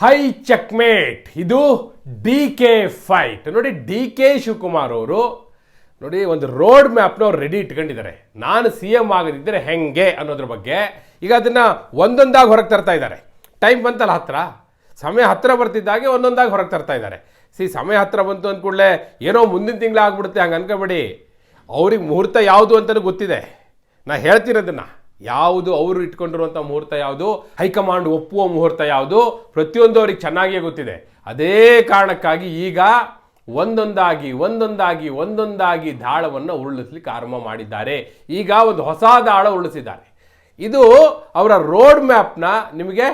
High checkmate ಇದು D K fight ನೋಡಿ D K Shivakumar ಅವರು, ನೋಡಿ, ಒಂದು ರೋಡ್ ಮ್ಯಾಪ್ನ ಅವ್ರು ರೆಡಿ ಇಟ್ಕೊಂಡಿದ್ದಾರೆ. ನಾನು ಸಿ ಎಂ ಆಗದಿದ್ದರೆ ಹೆಂಗೆ ಅನ್ನೋದ್ರ ಬಗ್ಗೆ ಈಗ ಅದನ್ನು ಒಂದೊಂದಾಗಿ ಹೊರಗೆ ತರ್ತಾ ಇದ್ದಾರೆ. ಟೈಮ್ ಬಂತಲ್ಲ ಹತ್ತಿರ ಸಮಯ ಹತ್ತಿರ ಬರ್ತಿದ್ದಾಗೆ ಒಂದೊಂದಾಗಿ ಹೊರಗೆ ತರ್ತಾ ಇದ್ದಾರೆ. ಸಿ ಸಮಯ ಹತ್ತಿರ ಬಂತು ಅಂದ ಕೂಡಲೇ ಏನೋ ಮುಂದಿನ ತಿಂಗಳಾಗ್ಬಿಡುತ್ತೆ, ಹಂಗೆ ಅನ್ಕೋಬೇಡಿ. ಅವ್ರಿಗೆ ಮುಹೂರ್ತ ಯಾವುದು ಅಂತಲೂ ಗೊತ್ತಿದೆ. ನಾ ಹೇಳ್ತೀನಿ ಅದನ್ನ ಯಾವುದು ಅವರು ಇಟ್ಕೊಂಡಿರುವಂಥ ಮುಹೂರ್ತ ಯಾವುದು? ಹೈಕಮಾಂಡ್ ಒಪ್ಪುವ ಮುಹೂರ್ತ ಯಾವುದು? ಪ್ರತಿಯೊಂದು ಅವ್ರಿಗೆ ಚೆನ್ನಾಗಿಯೇ ಗೊತ್ತಿದೆ. ಅದೇ ಕಾರಣಕ್ಕಾಗಿ ಈಗ ಒಂದೊಂದಾಗಿ ಒಂದೊಂದಾಗಿ ಒಂದೊಂದಾಗಿ ದಾಳವನ್ನು ಉರುಳಿಸ್ಲಿಕ್ಕೆ ಆರಂಭ ಮಾಡಿದ್ದಾರೆ. ಈಗ ಒಂದು ಹೊಸ ದಾಳ ಉರುಳಿಸಿದ್ದಾರೆ. ಇದು ಅವರ ರೋಡ್ ಮ್ಯಾಪ್ನ ನಿಮಗೆ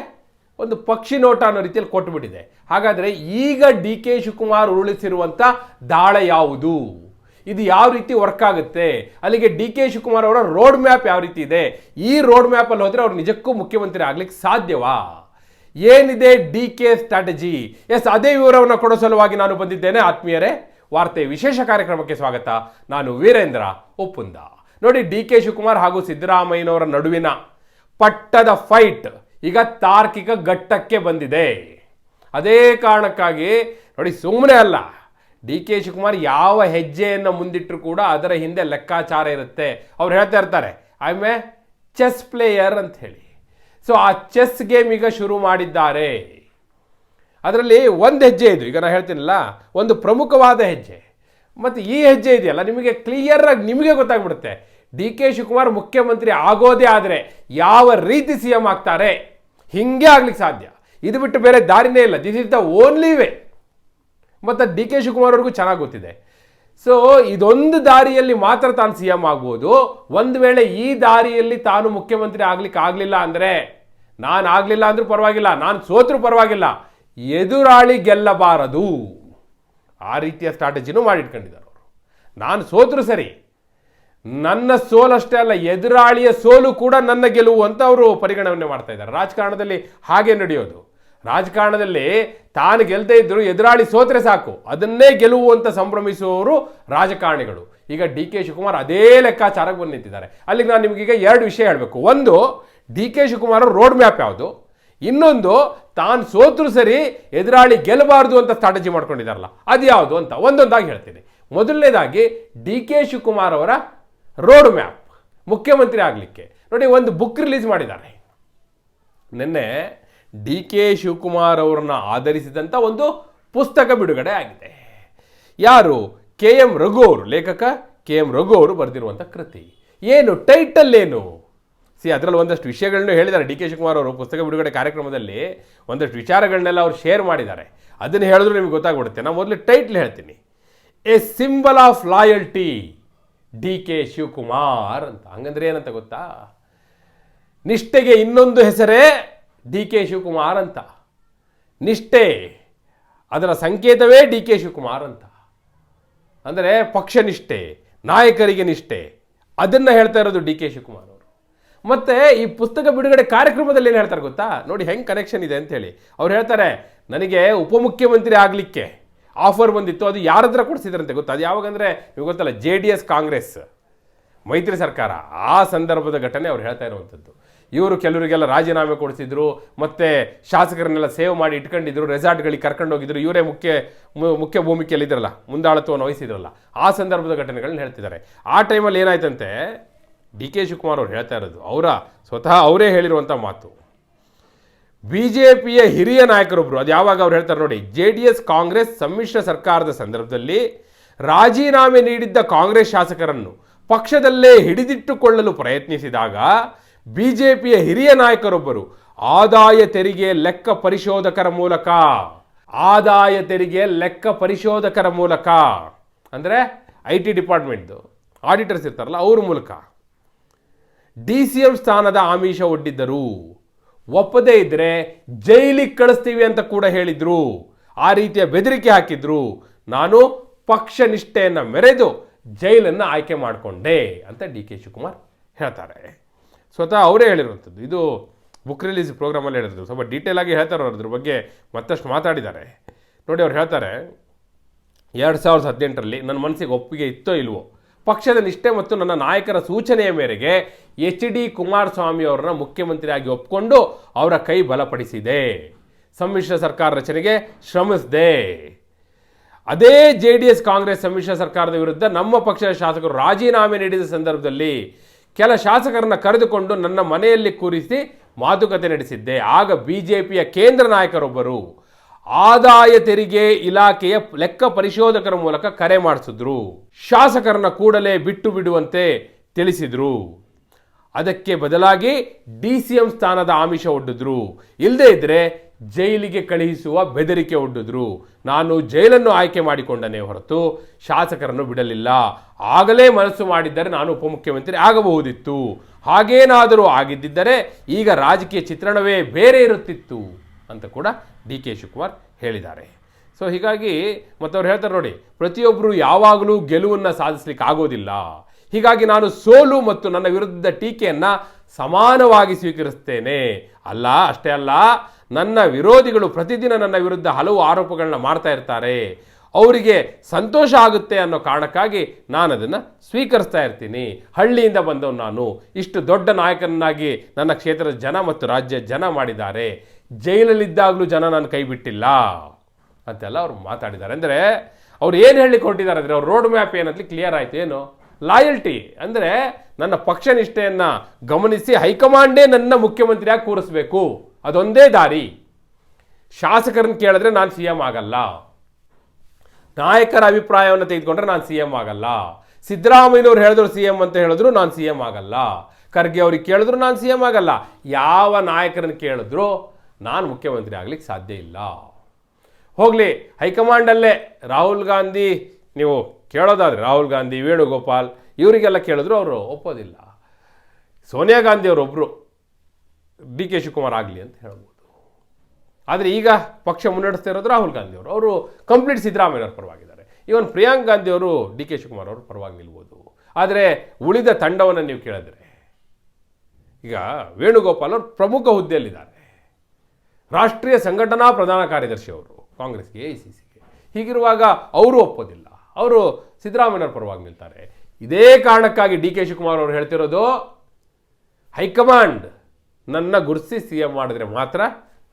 ಒಂದು ಪಕ್ಷಿ ನೋಟ ಅನ್ನೋ ರೀತಿಯಲ್ಲಿ ಕೊಟ್ಟುಬಿಟ್ಟಿದೆ ಹಾಗಾದರೆ ಈಗ ಡಿ ಕೆ ಶಿವಕುಮಾರ್ ಉರುಳಿಸಿರುವಂಥ ದಾಳ ಯಾವುದು? ಇದು ಯಾವ ರೀತಿ ವರ್ಕ್ ಆಗುತ್ತೆ? ಅಲ್ಲಿಗೆ ಡಿ ಕೆ ಶಿವಕುಮಾರ್ ಅವರ ರೋಡ್ ಮ್ಯಾಪ್ ಯಾವ ರೀತಿ ಇದೆ? ಈ ರೋಡ್ ಮ್ಯಾಪಲ್ಲಿ ಹೋದರೆ ಅವ್ರು ನಿಜಕ್ಕೂ ಮುಖ್ಯಮಂತ್ರಿ ಆಗ್ಲಿಕ್ಕೆ ಸಾಧ್ಯವಾ? ಏನಿದೆ ಡಿ ಕೆ ಸ್ಟ್ರಾಟಜಿ ಎಸ್ ಅದೇ ವಿವರವನ್ನು ಕೊಡೋ ಸಲುವಾಗಿ ನಾನು ಬಂದಿದ್ದೇನೆ. ಆತ್ಮೀಯರೇ, ವಾರ್ತೆ ವಿಶೇಷ ಕಾರ್ಯಕ್ರಮಕ್ಕೆ ಸ್ವಾಗತ. ನಾನು ವೀರೇಂದ್ರ ಒಪ್ಪುಂದ. ನೋಡಿ ಡಿ ಕೆ ಶಿವಕುಮಾರ್ ಹಾಗೂ ಸಿದ್ದರಾಮಯ್ಯನವರ ನಡುವಿನ ಪಟ್ಟದ ಫೈಟ್ ಈಗ ತಾರ್ಕಿಕ ಘಟ್ಟಕ್ಕೆ ಬಂದಿದೆ. ಅದೇ ಕಾರಣಕ್ಕಾಗಿ, ನೋಡಿ ಸುಮ್ಮನೆ ಅಲ್ಲ ಡಿ ಕೆ ಶಿವಕುಮಾರ್ ಯಾವ ಹೆಜ್ಜೆಯನ್ನು ಮುಂದಿಟ್ಟರು ಕೂಡ ಅದರ ಹಿಂದೆ ಲೆಕ್ಕಾಚಾರ ಇರುತ್ತೆ. ಅವ್ರು ಹೇಳ್ತಾ ಇರ್ತಾರೆ ಐ ಮೆ ಚೆಸ್ ಪ್ಲೇಯರ್ ಅಂತ ಹೇಳಿ. ಸೊ ಆ ಚೆಸ್ ಗೇಮ್ ಈಗ ಶುರು ಮಾಡಿದ್ದಾರೆ. ಅದರಲ್ಲಿ ಒಂದು ಹೆಜ್ಜೆ ಇದು. ಈಗ ನಾನು ಹೇಳ್ತೀನಲ್ಲ, ಒಂದು ಪ್ರಮುಖವಾದ ಹೆಜ್ಜೆ. ಮತ್ತು ಈ ಹೆಜ್ಜೆ ಇದೆಯಲ್ಲ, ನಿಮಗೆ ಕ್ಲಿಯರ್ ಆಗಿ ನಿಮಗೆ ಗೊತ್ತಾಗ್ಬಿಡುತ್ತೆ. ಡಿ ಕೆ ಶಿವಕುಮಾರ್ ಮುಖ್ಯಮಂತ್ರಿ ಆಗೋದೇ ಆದರೆ ಯಾವ ರೀತಿ ಸಿ ಎಂ ಆಗ್ತಾರೆ? ಹಿಂಗೆ ಆಗ್ಲಿಕ್ಕೆ ಸಾಧ್ಯ. ಇದು ಬಿಟ್ಟು ಬೇರೆ ದಾರಿನೇ ಇಲ್ಲ. This is the only way ಮತ್ತು ಡಿ ಕೆ ಶಿವಕುಮಾರ್ ಅವ್ರಿಗೂ ಚೆನ್ನಾಗಿ ಗೊತ್ತಿದೆ. ಸೊ ಇದೊಂದು ದಾರಿಯಲ್ಲಿ ಮಾತ್ರ ತಾನು ಸಿ ಎಂ ಆಗ್ಬೋದು. ಒಂದು ವೇಳೆ ಈ ದಾರಿಯಲ್ಲಿ ತಾನು ಮುಖ್ಯಮಂತ್ರಿ ಆಗ್ಲಿಕ್ಕೆ ಆಗಲಿಲ್ಲ ಅಂದರೆ, ನಾನು ಆಗಲಿಲ್ಲ ಅಂದರೂ ಪರವಾಗಿಲ್ಲ, ನಾನು ಸೋತ್ರೂ ಪರವಾಗಿಲ್ಲ, ಎದುರಾಳಿ ಗೆಲ್ಲಬಾರದು. ಆ ರೀತಿಯ ಸ್ಟ್ರಾಟಜಿನೂ ಮಾಡಿಟ್ಕೊಂಡಿದ್ದಾರೆ ಅವರು. ನಾನು ಸೋತರು ಸರಿ. ನನ್ನ ಸೋಲಷ್ಟೇ ಅಲ್ಲ, ಎದುರಾಳಿಯ ಸೋಲು ಕೂಡ ನನ್ನ ಗೆಲುವು ಅಂತ ಅವರು ಪರಿಗಣನೆ ಮಾಡ್ತಾ ಇದ್ದಾರೆ. ರಾಜಕಾರಣದಲ್ಲಿ ಹಾಗೆ ನಡೆಯೋದು. ರಾಜಕಾರಣದಲ್ಲಿ ತಾನು ಗೆಲ್ಲದೆ ಇದ್ದರೂ ಎದುರಾಳಿ ಸೋತ್ರೆ ಸಾಕು. ಅದನ್ನೇ ಗೆಲುವು ಅಂತ ಸಂಭ್ರಮಿಸುವವರು ರಾಜಕಾರಣಿಗಳು. ಈಗ ಡಿ ಕೆ ಶಿವಕುಮಾರ್ ಅದೇ ಲೆಕ್ಕಾಚಾರಕ್ಕೆ ಬಂದು ನಿಂತಿದ್ದಾರೆ ಅಲ್ಲಿಗೆ ನಾನು ನಿಮಗೀಗ ಎರಡು ವಿಷಯ ಹೇಳಬೇಕು. ಒಂದು, D K Shivakumar road map ಯಾವುದು? ಇನ್ನೊಂದು, ತಾನು ಸೋತ್ರು ಸರಿ ಎದುರಾಳಿ ಗೆಲ್ಲಬಾರ್ದು ಅಂತ ಸ್ಟ್ರಾಟಜಿ ಮಾಡ್ಕೊಂಡಿದ್ದಾರಲ್ಲ, ಅದು ಯಾವುದು ಅಂತ ಒಂದೊಂದಾಗಿ ಹೇಳ್ತೀನಿ. ಮೊದಲನೇದಾಗಿ ಡಿ ಕೆ ಶಿವಕುಮಾರ್ ಅವರ ರೋಡ್ ಮ್ಯಾಪ್ ಮುಖ್ಯಮಂತ್ರಿ ಆಗಲಿಕ್ಕೆ. ನೋಡಿ, ಒಂದು ಬುಕ್ ರಿಲೀಸ್ ಮಾಡಿದ್ದಾರೆ. ನಿನ್ನೆ ಡಿ ಕೆ ಶಿವಕುಮಾರ್ ಅವರನ್ನ ಆಧರಿಸಿದಂಥ ಒಂದು ಪುಸ್ತಕ ಬಿಡುಗಡೆ ಆಗಿದೆ. ಯಾರು? ಕೆ ಎಂ ರಘು ಅವರು ಲೇಖಕ ಕೆ ಎಂ ರಘು ಅವರು ಬರೆದಿರುವಂಥ ಕೃತಿ. ಏನು? ಟೈಟಲ್ ಏನು? ಸಿ, ಅದರಲ್ಲಿ ಒಂದಷ್ಟು ವಿಷಯಗಳನ್ನೂ ಹೇಳಿದ್ದಾರೆ. ಡಿ ಕೆ ಶಿವಕುಮಾರ್ ಅವರು ಪುಸ್ತಕ ಬಿಡುಗಡೆ ಕಾರ್ಯಕ್ರಮದಲ್ಲಿ ಒಂದಷ್ಟು ವಿಚಾರಗಳನ್ನೆಲ್ಲ ಅವರು ಶೇರ್ ಮಾಡಿದ್ದಾರೆ. ಅದನ್ನು ಹೇಳಿದ್ರು ನಿಮ್ಗೆ ಗೊತ್ತಾಗ್ಬಿಡುತ್ತೆ. ನಾನು ಮೊದಲು ಟೈಟ್ಲ್ ಹೇಳ್ತೀನಿ. A symbol of loyalty, D K Shivakumar ಅಂತ. ಹಂಗಂದ್ರೆ ಏನಂತ ಗೊತ್ತಾ? ನಿಷ್ಠೆಗೆ ಇನ್ನೊಂದು ಹೆಸರೇ ಡಿ ಕೆ ಶಿವಕುಮಾರ್ ಅಂತ. ನಿಷ್ಠೆ. ಅದರ ಸಂಕೇತವೇ ಡಿ ಕೆ ಶಿವಕುಮಾರ್ ಅಂತ. ಅಂದರೆ ಪಕ್ಷ ನಿಷ್ಠೆ, ನಾಯಕರಿಗೆ ನಿಷ್ಠೆ. ಅದನ್ನು ಹೇಳ್ತಾ ಇರೋದು ಡಿ ಕೆ ಶಿವಕುಮಾರ್ ಅವರು. ಮತ್ತು ಈ ಪುಸ್ತಕ ಬಿಡುಗಡೆ ಕಾರ್ಯಕ್ರಮದಲ್ಲಿ ಏನು ಹೇಳ್ತಾರೆ ಗೊತ್ತಾ? ನೋಡಿ ಹೆಂಗೆ ಕನೆಕ್ಷನ್ ಇದೆ ಅಂತ ಹೇಳಿ. ಅವ್ರು ಹೇಳ್ತಾರೆ, ನನಗೆ ಉಪಮುಖ್ಯಮಂತ್ರಿ ಆಗಲಿಕ್ಕೆ ಆಫರ್ ಬಂದಿತ್ತು, ಅದು ಯಾರ ಹತ್ರ ಕೊಡಿಸಿದ್ರಂತೆ ಗೊತ್ತಾ? ಅದು ಯಾವಾಗಂದ್ರೆ ನೀವು ಗೊತ್ತಲ್ಲ, ಜೆ ಡಿ ಎಸ್ ಕಾಂಗ್ರೆಸ್, ಮೈತ್ರಿ ಸರ್ಕಾರ ಆ ಸಂದರ್ಭದ ಘಟನೆ ಅವ್ರು ಹೇಳ್ತಾ ಇರುವಂಥದ್ದು. ಇವರು ಕೆಲವರಿಗೆಲ್ಲ ರಾಜೀನಾಮೆ ಕೊಡಿಸಿದ್ರು ಮತ್ತೆ ಶಾಸಕರನ್ನೆಲ್ಲ ಸೇವ್ ಮಾಡಿ ಇಟ್ಕೊಂಡಿದ್ರು, ರೆಸಾರ್ಟ್ಗಳಿಗೆ ಕರ್ಕೊಂಡು ಹೋಗಿದ್ರು. ಇವರೇ ಮುಖ್ಯ ಮುಖ್ಯ ಭೂಮಿಕೆಯಲ್ಲಿ ಇದ್ರಲ್ಲ ಮುಂದಾಳತ್ವವನ್ನು ವಹಿಸಿದ್ರಲ್ಲ. ಆ ಸಂದರ್ಭದ ಘಟನೆಗಳನ್ನ ಹೇಳ್ತಿದ್ದಾರೆ. ಆ ಟೈಮಲ್ಲಿ ಏನಾಯ್ತಂತೆ, ಡಿ ಕೆ ಶಿವಕುಮಾರ್ ಅವ್ರು ಹೇಳ್ತಾ ಇರೋದು, ಅವರ, ಸ್ವತಃ ಅವರೇ ಹೇಳಿರುವಂಥ ಮಾತು. ಬಿ ಜೆ ಪಿಯ ಹಿರಿಯ ನಾಯಕರೊಬ್ಬರು ಅದು ಯಾವಾಗ ಅವ್ರು ಹೇಳ್ತಾರೆ ನೋಡಿ, ಜೆ ಡಿ ಎಸ್ ಕಾಂಗ್ರೆಸ್ ಸಮ್ಮಿಶ್ರ ಸರ್ಕಾರದ ಸಂದರ್ಭದಲ್ಲಿ ರಾಜೀನಾಮೆ ನೀಡಿದ್ದ ಕಾಂಗ್ರೆಸ್ ಶಾಸಕರನ್ನು ಪಕ್ಷದಲ್ಲೇ ಹಿಡಿದಿಟ್ಟುಕೊಳ್ಳಲು ಪ್ರಯತ್ನಿಸಿದಾಗ ಬಿ ಜೆ ಪಿಯ ಹಿರಿಯ ನಾಯಕರೊಬ್ಬರು. ಆದಾಯ ತೆರಿಗೆ ಲೆಕ್ಕ ಪರಿಶೋಧಕರ ಮೂಲಕ. ಆದಾಯ ತೆರಿಗೆ ಲೆಕ್ಕ ಪರಿಶೋಧಕರ ಮೂಲಕ. ಅಂದರೆ ಐ ಟಿ ಡಿಪಾರ್ಟ್ಮೆಂಟ್ದು. ಆಡಿಟರ್ಸ್ ಇರ್ತಾರಲ್ಲ ಅವ್ರ ಮೂಲಕ. ಡಿ ಸಿ ಎಂ ಸ್ಥಾನದ ಆಮಿಷ ಒಡ್ಡಿದ್ದರು. ಒಪ್ಪದೇ ಇದ್ದರೆ ಜೈಲಿಗೆ ಕಳಿಸ್ತೀವಿ ಅಂತ ಕೂಡ ಹೇಳಿದರು. ಆ ರೀತಿಯ ಬೆದರಿಕೆ ಹಾಕಿದ್ರು. ನಾನು ಪಕ್ಷ ನಿಷ್ಠೆಯನ್ನು ಮೆರೆದು ಜೈಲನ್ನು ಆಯ್ಕೆ ಮಾಡಿಕೊಂಡೆ ಅಂತ ಡಿ ಕೆ ಶಿವಕುಮಾರ್ ಹೇಳ್ತಾರೆ. ಸ್ವತಃ ಅವರೇ ಹೇಳಿರುವಂಥದ್ದು. ಇದು ಬುಕ್ ರಿಲೀಸ್ ಪ್ರೋಗ್ರಾಮಲ್ಲಿ ಹೇಳಿದ್ರು. ಸ್ವಲ್ಪ ಡೀಟೇಲ್ ಆಗಿ ಹೇಳ್ತಾರೆ ಅವ್ರು ಅದ್ರ ಬಗ್ಗೆ ಮತ್ತಷ್ಟು ಮಾತಾಡಿದ್ದಾರೆ. ನೋಡಿ ಅವ್ರು ಹೇಳ್ತಾರೆ, ಎರಡು ಸಾವಿರದ ಹದಿನೆಂಟರಲ್ಲಿ ನನ್ನ ಮನಸ್ಸಿಗೆ ಒಪ್ಪಿಗೆ ಇತ್ತೋ ಇಲ್ವೋ? ಪಕ್ಷದ ನಿಷ್ಠೆ ಮತ್ತು ನನ್ನ ನಾಯಕರ ಸೂಚನೆಯ ಮೇರೆಗೆ ಎಚ್ ಡಿ ಕುಮಾರಸ್ವಾಮಿ ಅವರನ್ನ ಮುಖ್ಯಮಂತ್ರಿಯಾಗಿ ಒಪ್ಪಿಕೊಂಡು ಅವರ ಕೈ ಬಲಪಡಿಸಿದೆ. ಸಮ್ಮಿಶ್ರ ಸರ್ಕಾರ ರಚನೆಗೆ ಶ್ರಮಿಸಿದೆ. ಅದೇ ಜೆ ಡಿ ಎಸ್ ಕಾಂಗ್ರೆಸ್ ಸಮ್ಮಿಶ್ರ ಸರ್ಕಾರದ ವಿರುದ್ಧ ನಮ್ಮ ಪಕ್ಷದ ಶಾಸಕರು ರಾಜೀನಾಮೆ ನೀಡಿದ ಸಂದರ್ಭದಲ್ಲಿ ಕೆಲ ಶಾಸಕರನ್ನ ಕರೆದುಕೊಂಡು ನನ್ನ ಮನೆಯಲ್ಲಿ ಕೂರಿಸಿ ಮಾತುಕತೆ ನಡೆಸಿದ್ದೆ. ಆಗ ಬಿ ಜೆ ಪಿಯ ಕೇಂದ್ರ ನಾಯಕರೊಬ್ಬರು ಆದಾಯ ತೆರಿಗೆ ಇಲಾಖೆಯ ಲೆಕ್ಕ ಪರಿಶೋಧಕರ ಮೂಲಕ ಕರೆ ಮಾಡಿಸಿದ್ರು. ಶಾಸಕರನ್ನ ಕೂಡಲೇ ಬಿಟ್ಟು ಬಿಡುವಂತೆ ತಿಳಿಸಿದ್ರು. ಅದಕ್ಕೆ ಬದಲಾಗಿ ಡಿ ಸಿ ಎಂ ಸ್ಥಾನದ ಆಮಿಷ ಒಡ್ಡಿದ್ರು. ಇಲ್ಲದೇ ಇದ್ರೆ ಜೈಲಿಗೆ ಕಳುಹಿಸುವ ಬೆದರಿಕೆ ಒಡ್ಡಿದ್ರು. ನಾನು ಜೈಲನ್ನು ಆಯ್ಕೆ ಮಾಡಿಕೊಂಡನೇ ಹೊರತು ಶಾಸಕರನ್ನು ಬಿಡಲಿಲ್ಲ. ಆಗಲೇ ಮನಸ್ಸು ಮಾಡಿದ್ದರೆ ನಾನು ಉಪಮುಖ್ಯಮಂತ್ರಿ ಆಗಬಹುದಿತ್ತು. ಹಾಗೇನಾದರೂ ಆಗಿದ್ದಿದ್ದರೆ ಈಗ ರಾಜಕೀಯ ಚಿತ್ರಣವೇ ಬೇರೆ ಇರುತ್ತಿತ್ತು ಅಂತ ಕೂಡ ಡಿ ಕೆ ಶಿವಕುಮಾರ್ ಹೇಳಿದ್ದಾರೆ. ಸೊ ಹೀಗಾಗಿ ಮತ್ತವ್ರು ಹೇಳ್ತಾರೆ ನೋಡಿ ಪ್ರತಿಯೊಬ್ಬರು ಯಾವಾಗಲೂ ಗೆಲುವನ್ನು ಸಾಧಿಸ್ಲಿಕ್ಕೆ ಆಗೋದಿಲ್ಲ. ಹೀಗಾಗಿ ನಾನು ಸೋಲು ಮತ್ತು ನನ್ನ ವಿರುದ್ಧದ ಟೀಕೆಯನ್ನು ಸಮಾನವಾಗಿ ಸ್ವೀಕರಿಸ್ತೇನೆ. ಅಲ್ಲ, ಅಷ್ಟೇ ಅಲ್ಲ, ನನ್ನ ವಿರೋಧಿಗಳು ಪ್ರತಿದಿನ ನನ್ನ ವಿರುದ್ಧ ಹಲವು ಆರೋಪಗಳನ್ನ ಮಾಡ್ತಾ ಇರ್ತಾರೆ. ಅವರಿಗೆ ಸಂತೋಷ ಆಗುತ್ತೆ ಅನ್ನೋ ಕಾರಣಕ್ಕಾಗಿ ನಾನು ಅದನ್ನು ಸ್ವೀಕರಿಸ್ತಾ ಇರ್ತೀನಿ. ಹಳ್ಳಿಯಿಂದ ಬಂದವನು ನಾನು. ಇಷ್ಟು ದೊಡ್ಡ ನಾಯಕನನ್ನಾಗಿ ನನ್ನ ಕ್ಷೇತ್ರದ ಜನ ಮತ್ತು ರಾಜ್ಯ ಜನ ಮಾಡಿದ್ದಾರೆ. ಜೈಲಲ್ಲಿದ್ದಾಗಲೂ ಜನ ನಾನು ಕೈ ಬಿಟ್ಟಿಲ್ಲ ಅಂತೆಲ್ಲ ಅವರು ಮಾತಾಡಿದ್ದಾರೆ. ಅಂದರೆ ಅವ್ರು ಏನು ಹೇಳಿ ಕೊಟ್ಟಿದ್ದಾರೆ ಅಂದರೆ ಅವ್ರ ರೋಡ್ ಮ್ಯಾಪ್ ಏನಂತಲಿ ಕ್ಲಿಯರ್ ಆಯಿತು. ಏನು? ಲಾಯಲ್ಟಿ ಅಂದರೆ ನನ್ನ ಪಕ್ಷ ನಿಷ್ಠೆಯನ್ನು ಗಮನಿಸಿ ಹೈಕಮಾಂಡೇ ನನ್ನ ಮುಖ್ಯಮಂತ್ರಿಯಾಗಿ ಕೂರಿಸ್ಬೇಕು. ಅದೊಂದೇ ದಾರಿ. ಶಾಸಕರನ್ನು ಕೇಳಿದ್ರೆ ನಾನು ಸಿ ಎಂ ಆಗಲ್ಲ. ನಾಯಕರ ಅಭಿಪ್ರಾಯವನ್ನು ತೆಗೆದುಕೊಂಡ್ರೆ ನಾನು ಸಿ ಎಂ ಆಗಲ್ಲ. ಸಿದ್ದರಾಮಯ್ಯನವ್ರು ಹೇಳಿದ್ರು ಸಿ ಎಂ ಅಂತ ಹೇಳಿದ್ರು ನಾನು ಸಿ ಎಂ ಆಗಲ್ಲ. ಖರ್ಗೆ ಅವ್ರಿಗೆ ಕೇಳಿದ್ರು ನಾನು ಸಿ ಎಂ ಆಗಲ್ಲ. ಯಾವ ನಾಯಕರನ್ನು ಕೇಳಿದ್ರು ನಾನು ಮುಖ್ಯಮಂತ್ರಿ ಆಗ್ಲಿಕ್ಕೆ ಸಾಧ್ಯ ಇಲ್ಲ. ಹೋಗಲಿ, ಹೈಕಮಾಂಡಲ್ಲೇ ರಾಹುಲ್ ಗಾಂಧಿ, ನೀವು ಕೇಳೋದಾದ್ರೆ ರಾಹುಲ್ ಗಾಂಧಿ, ವೇಣುಗೋಪಾಲ್ ಇವರಿಗೆಲ್ಲ ಕೇಳಿದ್ರು ಅವರು ಒಪ್ಪೋದಿಲ್ಲ. ಸೋನಿಯಾ ಗಾಂಧಿ ಅವರೊಬ್ಬರು ಡಿ ಕೆ ಶಿವಕುಮಾರ್ ಆಗಲಿ ಅಂತ ಹೇಳ್ಬೋದು. ಆದರೆ ಈಗ ಪಕ್ಷ ಮುನ್ನಡೆಸ್ತಾ ಇರೋದು ರಾಹುಲ್ ಗಾಂಧಿ ಅವರು. ಅವರು ಕಂಪ್ಲೀಟ್ ಸಿದ್ದರಾಮಯ್ಯವ್ರ ಪರವಾಗಿದ್ದಾರೆ. ಇವನ್ ಪ್ರಿಯಾಂಕ್ ಗಾಂಧಿ ಅವರು ಡಿ ಕೆ ಶಿವಕುಮಾರ್ ಅವರು ಪರವಾಗಿ ನಿಲ್ಬೋದು ಆದರೆ ಉಳಿದ ತಂಡವನ್ನು ನೀವು ಕೇಳಿದ್ರೆ ಈಗ ವೇಣುಗೋಪಾಲ್ ಅವರು ಪ್ರಮುಖ ಹುದ್ದೆಯಲ್ಲಿದ್ದಾರೆ. ರಾಷ್ಟ್ರೀಯ ಸಂಘಟನಾ ಪ್ರಧಾನ ಕಾರ್ಯದರ್ಶಿ ಅವರು ಕಾಂಗ್ರೆಸ್ಗೆ ಎ ಸಿ ಸಿಗೆ ಹೀಗಿರುವಾಗ ಅವರು ಒಪ್ಪೋದಿಲ್ಲ. ಅವರು ಸಿದ್ದರಾಮಯ್ಯವ್ರ ಪರವಾಗಿ ನಿಲ್ತಾರೆ. ಇದೇ ಕಾರಣಕ್ಕಾಗಿ ಡಿ ಕೆ ಶಿವಕುಮಾರ್ ಅವರು ಹೇಳ್ತಿರೋದು, ಹೈಕಮಾಂಡ್ ನನ್ನ ಗುರುತಿಸಿ ಸಿ ಎಂ ಮಾಡಿದ್ರೆ ಮಾತ್ರ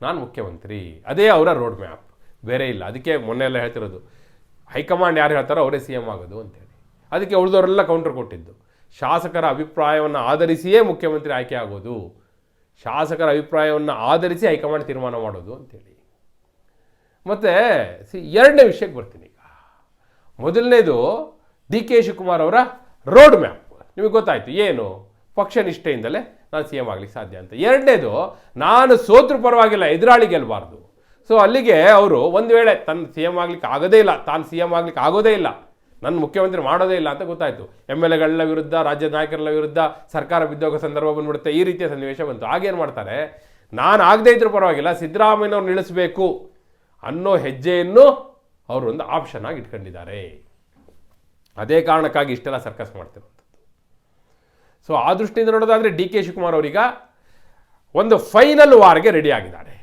ನಾನು ಮುಖ್ಯಮಂತ್ರಿ. ಅದೇ ಅವರ ರೋಡ್ ಮ್ಯಾಪ್ ಬೇರೆ ಇಲ್ಲ. ಅದಕ್ಕೆ ಮೊನ್ನೆ ಎಲ್ಲ ಹೇಳ್ತಿರೋದು, ಹೈಕಮಾಂಡ್ ಯಾರು ಹೇಳ್ತಾರೋ ಅವರೇ ಸಿ ಎಂ ಆಗೋದು ಅಂತೇಳಿ. ಅದಕ್ಕೆ ಉಳಿದವರೆಲ್ಲ ಕೌಂಟರ್ ಕೊಟ್ಟಿದ್ದು. ಶಾಸಕರ ಅಭಿಪ್ರಾಯವನ್ನು ಆಧರಿಸಿಯೇ ಮುಖ್ಯಮಂತ್ರಿ ಆಯ್ಕೆ ಆಗೋದು. ಶಾಸಕರ ಅಭಿಪ್ರಾಯವನ್ನು ಆಧರಿಸಿ ಹೈಕಮಾಂಡ್ ತೀರ್ಮಾನ ಮಾಡೋದು ಅಂತೇಳಿ. ಮತ್ತು ಸಿ, ಎರಡನೇ ವಿಷಯಕ್ಕೆ ಬರ್ತೀನಿ ಮೊದಲನೇದು ಡಿ ಕೆ ಶಿವಕುಮಾರ್ ಅವರ ರೋಡ್ ಮ್ಯಾಪ್ ನಿಮಗೆ ಗೊತ್ತಾಯಿತು, ಏನು? ಪಕ್ಷ ನಿಷ್ಠೆಯಿಂದಲೇ ನಾನು ಸಿ ಎಂ ಆಗ್ಲಿಕ್ಕೆ ಸಾಧ್ಯ ಅಂತ. ಎರಡನೇದು, ನಾನು ಸೋತ್ರ ಪರವಾಗಿಲ್ಲ, ಎದುರಾಳಿ ಗೆಲ್ಲಬಾರ್ದು ಸೊ ಅಲ್ಲಿಗೆ ಅವರು ಒಂದು ವೇಳೆ ತನ್ನ ಸಿ ಎಂ ಆಗ್ಲಿಕ್ಕೆ ಆಗೋದೇ ಇಲ್ಲ, ತಾನು ಸಿ ಎಂ ಆಗ್ಲಿಕ್ಕೆ ಆಗೋದೇ ಇಲ್ಲ, ನನ್ನ ಮುಖ್ಯಮಂತ್ರಿ ಮಾಡೋದೇ ಇಲ್ಲ ಅಂತ ಗೊತ್ತಾಯಿತು. ಎಂ ಎಲ್ ಎಗಳ ವಿರುದ್ಧ, ರಾಜ್ಯ ನಾಯಕರ ವಿರುದ್ಧ ಸರ್ಕಾರ ಬಿದ್ದೋಗ ಸಂದರ್ಭ ಬಂದ್ಬಿಡುತ್ತೆ, ಈ ರೀತಿಯ ಸನ್ನಿವೇಶ ಬಂತು. ಆಗೇನು ಮಾಡ್ತಾರೆ? ನಾನು ಆಗದೇ ಇದ್ರೂ ಪರವಾಗಿಲ್ಲ ಸಿದ್ದರಾಮಯ್ಯನವ್ರು ನಿಲ್ಲಿಸಬೇಕು ಅನ್ನೋ ಹೆಜ್ಜೆಯನ್ನು ಅವರು ಒಂದು ಆಪ್ಷನ್ ಆಗಿ ಇಟ್ಕೊಂಡಿದ್ದಾರೆ. ಅದೇ ಕಾರಣಕ್ಕಾಗಿ ಇಷ್ಟೆಲ್ಲ ಸರ್ಕಸ್ ಮಾಡ್ತಿರುವಂಥದ್ದು. ಸೊ ಆ ದೃಷ್ಟಿಯಿಂದ ನೋಡೋದಾದರೆ ಡಿ ಕೆ ಶಿವಕುಮಾರ್ ಅವರೀಗ ಒಂದು ಫೈನಲ್ ವಾರ್ಗೆ ರೆಡಿ ಆಗಿದ್ದಾರೆ.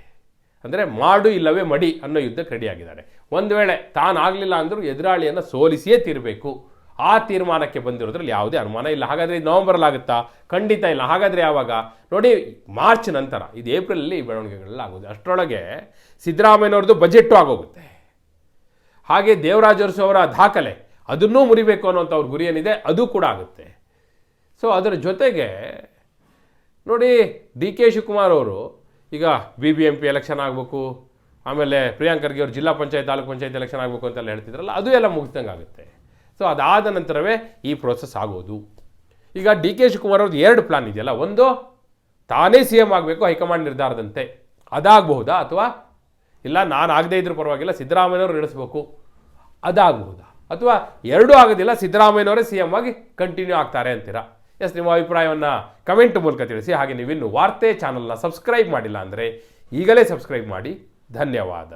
ಅಂದರೆ ಮಾಡು ಇಲ್ಲವೇ ಮಡಿ ಅನ್ನೋ ಯುದ್ಧಕ್ಕೆ ರೆಡಿ ಆಗಿದ್ದಾರೆ. ಒಂದು ವೇಳೆ ತಾನಾಗಲಿಲ್ಲ ಅಂದರೂ ಎದುರಾಳಿಯನ್ನು ಸೋಲಿಸಿಯೇ ತೀರಬೇಕು. ಆ ತೀರ್ಮಾನಕ್ಕೆ ಬಂದಿರೋದ್ರಲ್ಲಿ ಯಾವುದೇ ಅನುಮಾನ ಇಲ್ಲ. ಹಾಗಾದರೆ ಇದು ನವಂಬರಲ್ಲಿ ಆಗುತ್ತಾ? ಖಂಡಿತ ಇಲ್ಲ. ಹಾಗಾದರೆ ಯಾವಾಗ? ನೋಡಿ ಮಾರ್ಚ್ ನಂತರ, ಇದು ಏಪ್ರಿಲಲ್ಲಿ ಈ ಬೆಳವಣಿಗೆಗಳೆಲ್ಲ ಆಗೋದು. ಅಷ್ಟರೊಳಗೆ ಸಿದ್ದರಾಮಯ್ಯನವ್ರದ್ದು ಬಜೆಟ್ಟು ಆಗೋಗುತ್ತೆ. ಹಾಗೆ ದೇವರಾಜ ಅರಸು ಅವರ ದಾಖಲೆ, ಅದನ್ನೂ ಮುರಿಬೇಕು ಅನ್ನೋಂಥ ಅವ್ರ ಗುರಿ ಏನಿದೆ ಅದು ಕೂಡ ಆಗುತ್ತೆ. ಸೊ ಅದರ ಜೊತೆಗೆ, ನೋಡಿ, ಡಿ ಕೆ ಶಿವಕುಮಾರ್ ಅವರು, ಈಗ B B M P election ಆಗಬೇಕು, ಆಮೇಲೆ ಪ್ರಿಯಾಂಕ್ ಖರ್ಗೆ ಅವರು ಜಿಲ್ಲಾ ಪಂಚಾಯತ್, ತಾಲೂಕು ಪಂಚಾಯತ್ ಎಲೆಕ್ಷನ್ ಆಗಬೇಕು ಅಂತೆಲ್ಲ ಹೇಳ್ತಿದ್ರಲ್ಲ, ಅದು ಎಲ್ಲ ಮುಗಿಸ್ದಂಗೆ ಆಗುತ್ತೆ. ಸೊ ಅದಾದ ನಂತರವೇ ಈ ಪ್ರೋಸೆಸ್ ಆಗೋದು. ಈಗ ಡಿ ಕೆ ಶಿವಕುಮಾರ್ ಅವ್ರದ್ದು ಎರಡು ಪ್ಲಾನ್ ಇದೆಯಲ್ಲ, ಒಂದು ತಾನೇ ಸಿ ಎಂ ಆಗಬೇಕು, ಹೈಕಮಾಂಡ್ ನಿರ್ಧಾರದಂತೆ. ಅದಾಗಬಹುದಾ ಅಥವಾ ಇಲ್ಲ, ನಾನು ಆಗದೇ ಇದ್ರೂ ಪರವಾಗಿಲ್ಲ, ಸಿದ್ದರಾಮಯ್ಯನವರು ಇಳಿಸ್ಬೇಕು. ಅದಾಗಬಹುದಾ ಅಥವಾ ಎರಡೂ ಆಗೋದಿಲ್ಲ, ಸಿದ್ದರಾಮಯ್ಯನವರೇ ಸಿ ಎಂ ಆಗಿ ಕಂಟಿನ್ಯೂ ಆಗ್ತಾರೆ ಅಂತೀರಾ? ಎಸ್, ನಿಮ್ಮ ಅಭಿಪ್ರಾಯವನ್ನು ಕಮೆಂಟ್ ಮೂಲಕ ತಿಳಿಸಿ. ಹಾಗೆ ನೀವಿನ್ನು ವಾರ್ತೆ ಚಾನಲ್ನ ಸಬ್ಸ್ಕ್ರೈಬ್ ಮಾಡಿಲ್ಲ ಅಂದರೆ ಈಗಲೇ ಸಬ್ಸ್ಕ್ರೈಬ್ ಮಾಡಿ. ಧನ್ಯವಾದ.